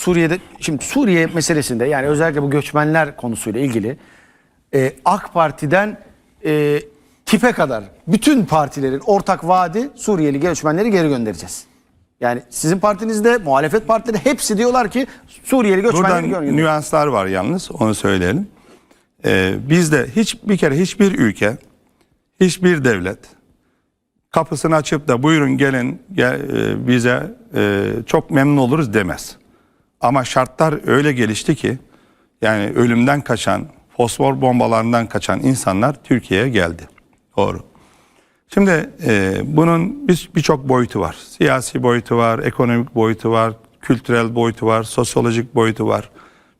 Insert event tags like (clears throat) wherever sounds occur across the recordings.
Suriye'de şimdi Suriye meselesinde yani özellikle bu göçmenler konusuyla ilgili e, AK Parti'den e, tipe kadar bütün partilerin ortak vaadi Suriyeli göçmenleri geri göndereceğiz. Yani sizin partinizde, muhalefet partileri hepsi diyorlar ki Suriyeli göçmenleri Buradan göndereceğiz. nüanslar var yalnız onu söyleyelim. Ee, bizde hiç bir kere hiçbir ülke, hiçbir devlet kapısını açıp da buyurun gelin gel, e, bize e, çok memnun oluruz demez. Ama şartlar öyle gelişti ki yani ölümden kaçan, fosfor bombalarından kaçan insanlar Türkiye'ye geldi. Doğru. Şimdi e, bunun bir- birçok boyutu var. Siyasi boyutu var, ekonomik boyutu var, kültürel boyutu var, sosyolojik boyutu var.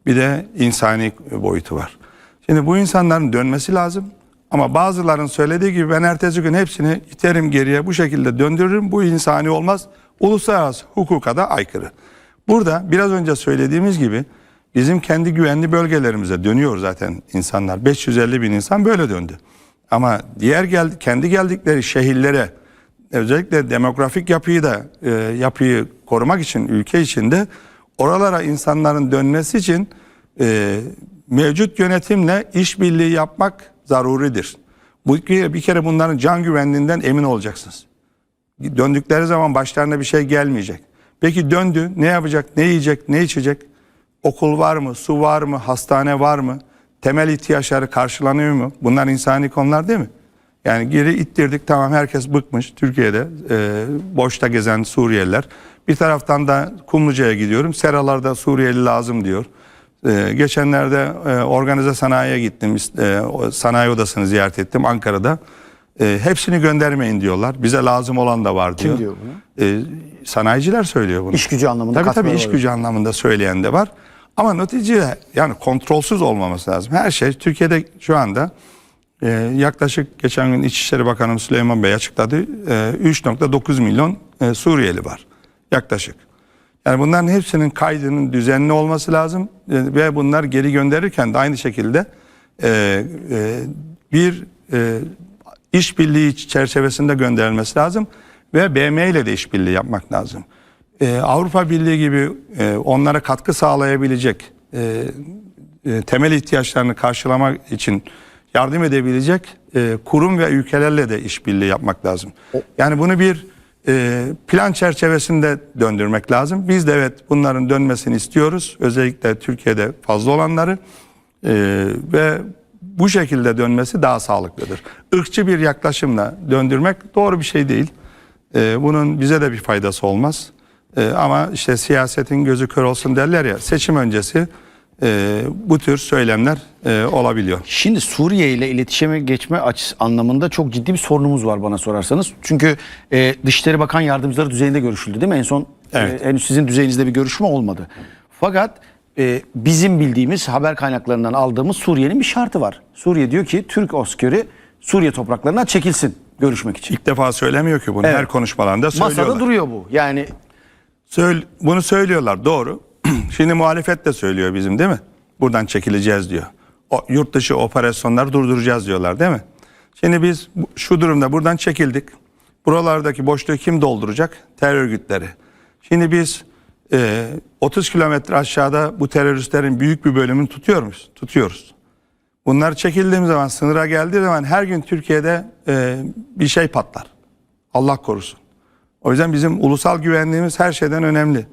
Bir de insani boyutu var. Şimdi bu insanların dönmesi lazım. Ama bazıların söylediği gibi ben ertesi gün hepsini iterim geriye bu şekilde döndürürüm. Bu insani olmaz. Uluslararası hukuka da aykırı. Burada biraz önce söylediğimiz gibi bizim kendi güvenli bölgelerimize dönüyor zaten insanlar. 550 bin insan böyle döndü. Ama diğer gel, kendi geldikleri şehirlere özellikle demografik yapıyı da e, yapıyı korumak için ülke içinde oralara insanların dönmesi için e, mevcut yönetimle işbirliği yapmak zaruridir. Bu bir kere bunların can güvenliğinden emin olacaksınız. Döndükleri zaman başlarına bir şey gelmeyecek. Peki döndü ne yapacak, ne yiyecek, ne içecek? Okul var mı, su var mı, hastane var mı? Temel ihtiyaçları karşılanıyor mu? Bunlar insani konular değil mi? Yani geri ittirdik tamam herkes bıkmış Türkiye'de e, boşta gezen Suriyeliler. Bir taraftan da Kumluca'ya gidiyorum. Seralarda Suriyeli lazım diyor. E, geçenlerde e, organize sanayiye gittim. E, sanayi odasını ziyaret ettim Ankara'da. E, hepsini göndermeyin diyorlar. Bize lazım olan da var diyor. diyor bunu? E, sanayiciler söylüyor bunu. İş gücü anlamında Tabii tabii iş var. gücü anlamında söyleyen de var. Ama neticede yani kontrolsüz olmaması lazım. Her şey Türkiye'de şu anda e, yaklaşık geçen gün İçişleri Bakanı Süleyman Bey açıkladı. E, 3.9 milyon e, Suriyeli var yaklaşık. Yani bunların hepsinin kaydının düzenli olması lazım E, ve bunlar geri gönderirken de aynı şekilde e, e, bir e, işbirliği çerçevesinde gönderilmesi lazım ve BM ile de işbirliği yapmak lazım. E, Avrupa Birliği gibi e, onlara katkı sağlayabilecek e, e, temel ihtiyaçlarını karşılamak için yardım edebilecek e, kurum ve ülkelerle de işbirliği yapmak lazım. Yani bunu bir e, plan çerçevesinde döndürmek lazım. Biz de evet bunların dönmesini istiyoruz. Özellikle Türkiye'de fazla olanları E, ve bu şekilde dönmesi daha sağlıklıdır. Irkçı bir yaklaşımla döndürmek doğru bir şey değil. E, bunun bize de bir faydası olmaz. E, ama işte siyasetin gözü kör olsun derler ya seçim öncesi e, bu tür söylemler e, olabiliyor. Şimdi Suriye ile iletişime geçme açısı anlamında çok ciddi bir sorunumuz var bana sorarsanız. Çünkü e, Dışişleri Bakan Yardımcıları düzeyinde görüşüldü değil mi? En son Evet. e, henüz sizin düzeyinizde bir görüşme olmadı. Fakat e, bizim bildiğimiz haber kaynaklarından aldığımız Suriye'nin bir şartı var. Suriye diyor ki Türk askeri Suriye topraklarına çekilsin görüşmek için. İlk defa söylemiyor ki bunu. Evet. Her konuşmalarında söylüyorlar. Masada duruyor bu. Yani Söyle, bunu söylüyorlar doğru. (clears throat) Şimdi muhalefet de söylüyor bizim değil mi? Buradan çekileceğiz diyor. O, yurt dışı operasyonları durduracağız diyorlar değil mi? Şimdi biz şu durumda buradan çekildik. Buralardaki boşluğu kim dolduracak? Terör örgütleri. Şimdi biz e, 30 kilometre aşağıda bu teröristlerin büyük bir bölümünü tutuyor muyuz? Tutuyoruz. Bunlar çekildiğim zaman sınıra geldiği zaman her gün Türkiye'de e, bir şey patlar. Allah korusun. O yüzden bizim ulusal güvenliğimiz her şeyden önemli.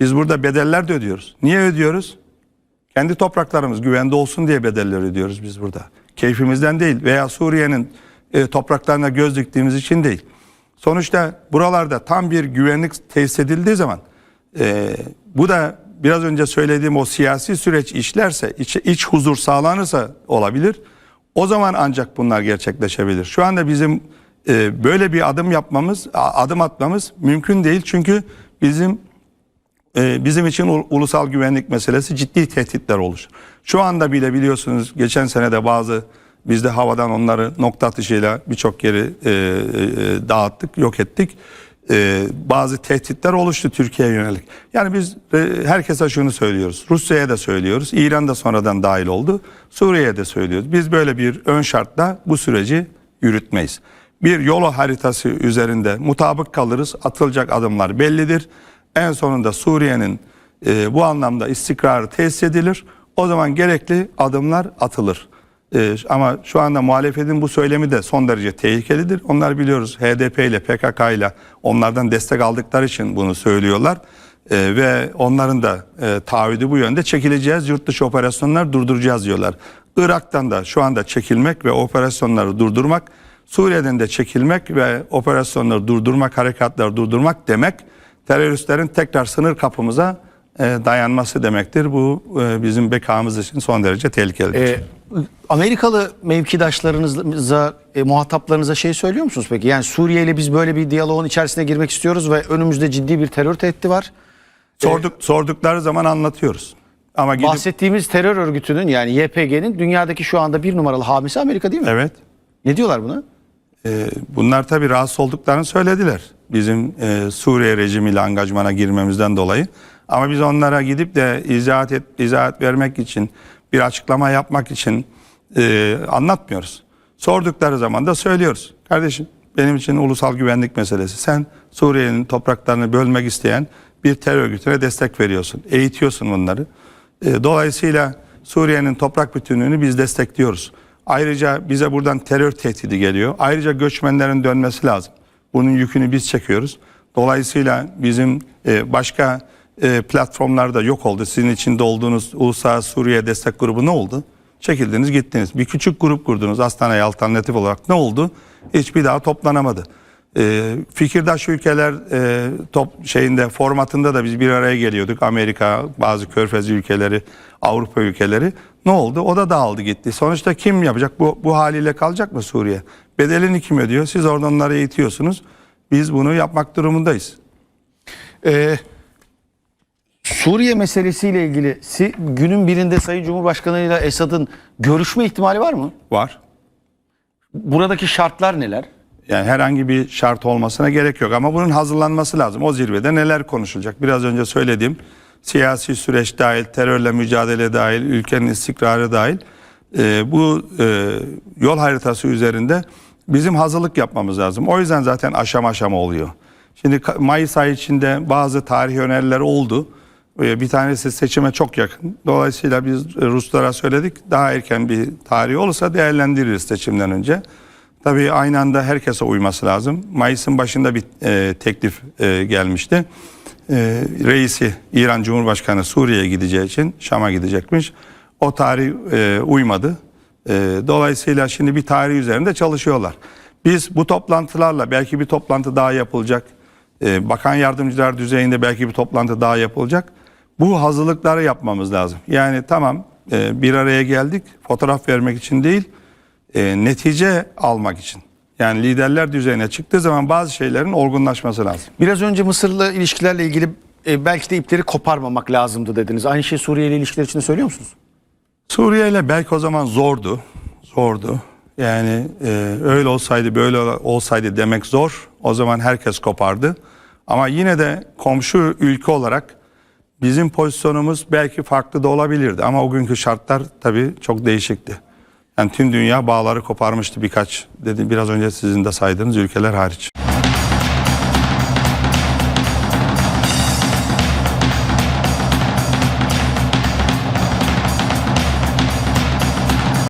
Biz burada bedeller de ödüyoruz. Niye ödüyoruz? Kendi topraklarımız güvende olsun diye bedeller ödüyoruz biz burada. Keyfimizden değil veya Suriye'nin e, topraklarına göz diktiğimiz için değil. Sonuçta buralarda tam bir güvenlik tesis edildiği zaman e, bu da biraz önce söylediğim o siyasi süreç işlerse, iç, iç huzur sağlanırsa olabilir. O zaman ancak bunlar gerçekleşebilir. Şu anda bizim e, böyle bir adım yapmamız, adım atmamız mümkün değil. Çünkü bizim e, bizim için ul- ulusal güvenlik meselesi ciddi tehditler oluşur. Şu anda bile biliyorsunuz geçen sene de bazı biz de havadan onları nokta atışıyla birçok yeri e, e, e, dağıttık, yok ettik. E, bazı tehditler oluştu Türkiye'ye yönelik. Yani biz e, herkese şunu söylüyoruz. Rusya'ya da söylüyoruz. İran da sonradan dahil oldu. Suriye'ye de söylüyoruz. Biz böyle bir ön şartla bu süreci yürütmeyiz. Bir yol haritası üzerinde mutabık kalırız. Atılacak adımlar bellidir. En sonunda Suriye'nin e, bu anlamda istikrarı tesis edilir. O zaman gerekli adımlar atılır. E, ama şu anda muhalefetin bu söylemi de son derece tehlikelidir. Onlar biliyoruz HDP ile PKK ile onlardan destek aldıkları için bunu söylüyorlar. E, ve onların da e, taahhüdü bu yönde çekileceğiz, yurt dışı operasyonları durduracağız diyorlar. Irak'tan da şu anda çekilmek ve operasyonları durdurmak, Suriye'den de çekilmek ve operasyonları durdurmak, harekatları durdurmak demek teröristlerin tekrar sınır kapımıza e, dayanması demektir. Bu e, bizim bekamız için son derece tehlikelidir. E, Amerikalı mevkidaşlarınıza, e, muhataplarınıza şey söylüyor musunuz peki? Yani Suriye ile biz böyle bir diyaloğun içerisine girmek istiyoruz ve önümüzde ciddi bir terör tehdidi var. Sorduk, sordukları zaman anlatıyoruz. Ama gidip, Bahsettiğimiz terör örgütünün yani YPG'nin dünyadaki şu anda bir numaralı hamisi Amerika değil mi? evet. Ne diyorlar buna? Ee, bunlar tabii rahatsız olduklarını söylediler. Bizim e, Suriye rejimiyle angajmana girmemizden dolayı. Ama biz onlara gidip de izahat, et, izahat vermek için, bir açıklama yapmak için e, anlatmıyoruz. Sordukları zaman da söylüyoruz. Kardeşim benim için ulusal güvenlik meselesi. Sen Suriye'nin topraklarını bölmek isteyen bir terör örgütüne destek veriyorsun. Eğitiyorsun bunları. E, dolayısıyla Suriye'nin toprak bütünlüğünü biz destekliyoruz. Ayrıca bize buradan terör tehdidi geliyor. Ayrıca göçmenlerin dönmesi lazım. Bunun yükünü biz çekiyoruz. Dolayısıyla bizim e, başka platformlarda yok oldu. Sizin içinde olduğunuz Uluslararası Suriye Destek Grubu ne oldu? Çekildiniz gittiniz. Bir küçük grup kurdunuz Astana'ya alternatif olarak. Ne oldu? Hiçbir daha toplanamadı. E, fikirdaş ülkeler e, top şeyinde formatında da biz bir araya geliyorduk. Amerika, bazı körfez ülkeleri, Avrupa ülkeleri. Ne oldu? O da dağıldı gitti. Sonuçta kim yapacak? Bu, bu haliyle kalacak mı Suriye? Bedelini kim ödüyor? Siz oradan onları eğitiyorsunuz. Biz bunu yapmak durumundayız. Ee, Suriye meselesiyle ilgili si- günün birinde Sayın Cumhurbaşkanı ile Esad'ın görüşme ihtimali var mı? Var. Buradaki şartlar neler? Yani herhangi bir şart olmasına gerek yok ama bunun hazırlanması lazım. O zirvede neler konuşulacak? Biraz önce söylediğim siyasi süreç dahil, terörle mücadele dahil, ülkenin istikrarı dahil e, bu e, yol haritası üzerinde bizim hazırlık yapmamız lazım. O yüzden zaten aşama aşama oluyor. Şimdi Mayıs ayı içinde bazı tarih önerileri oldu. E, Bir tanesi seçime çok yakın. Dolayısıyla biz Ruslara söyledik daha erken bir tarih olursa değerlendiririz seçimden önce. Tabii aynı anda herkese uyması lazım. Mayıs'ın başında bir e, teklif e, gelmişti. E, reisi İran Cumhurbaşkanı Suriye'ye gideceği için Şam'a gidecekmiş. O tarih e, uymadı. E, dolayısıyla şimdi bir tarih üzerinde çalışıyorlar. Biz bu toplantılarla belki bir toplantı daha yapılacak. E, bakan yardımcılar düzeyinde belki bir toplantı daha yapılacak. Bu hazırlıkları yapmamız lazım. Yani tamam e, bir araya geldik fotoğraf vermek için değil e, netice almak için. Yani liderler düzeyine çıktığı zaman bazı şeylerin olgunlaşması lazım. Biraz önce Mısır'la ilişkilerle ilgili e, belki de ipleri koparmamak lazımdı dediniz. Aynı şeyi Suriye ile ilişkiler için de söylüyor musunuz? Suriye ile belki o zaman zordu. Zordu. Yani e, öyle olsaydı böyle olsaydı demek zor. O zaman herkes kopardı. Ama yine de komşu ülke olarak bizim pozisyonumuz belki farklı da olabilirdi. Ama o günkü şartlar tabii çok değişikti. Yani tüm dünya bağları koparmıştı birkaç dedi biraz önce sizin de saydığınız ülkeler hariç.